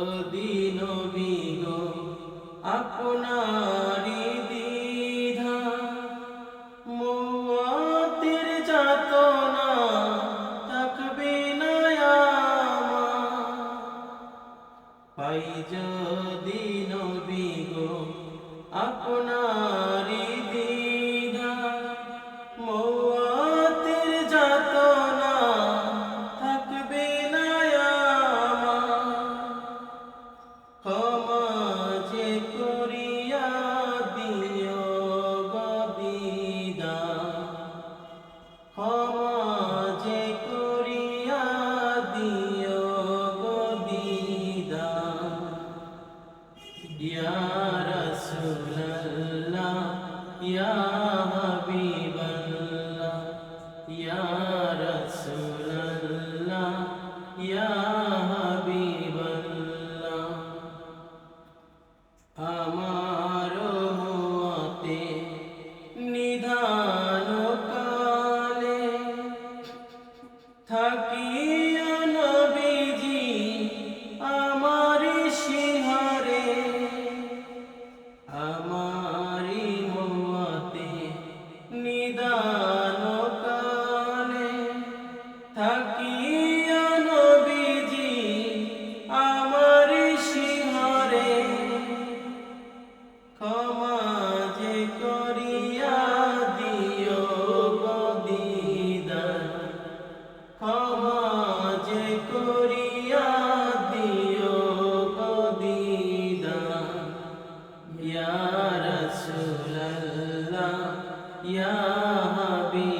যদি নবী গো আপনারি দ্বিধা। মৌয়াতের যাতনা থাকবে না পাই যদি নবী আপনারি ক্ষমা যে করিয়া দিও গবিদা ক্ষমা যে করিয়া দিও গবিদা ইয়া রাসূলুল্লাহ আমার মতে নিধান কালে থাক ক্ষমাজ করিয়া দিও কদিদা ইয়া ইয়া হাবিব।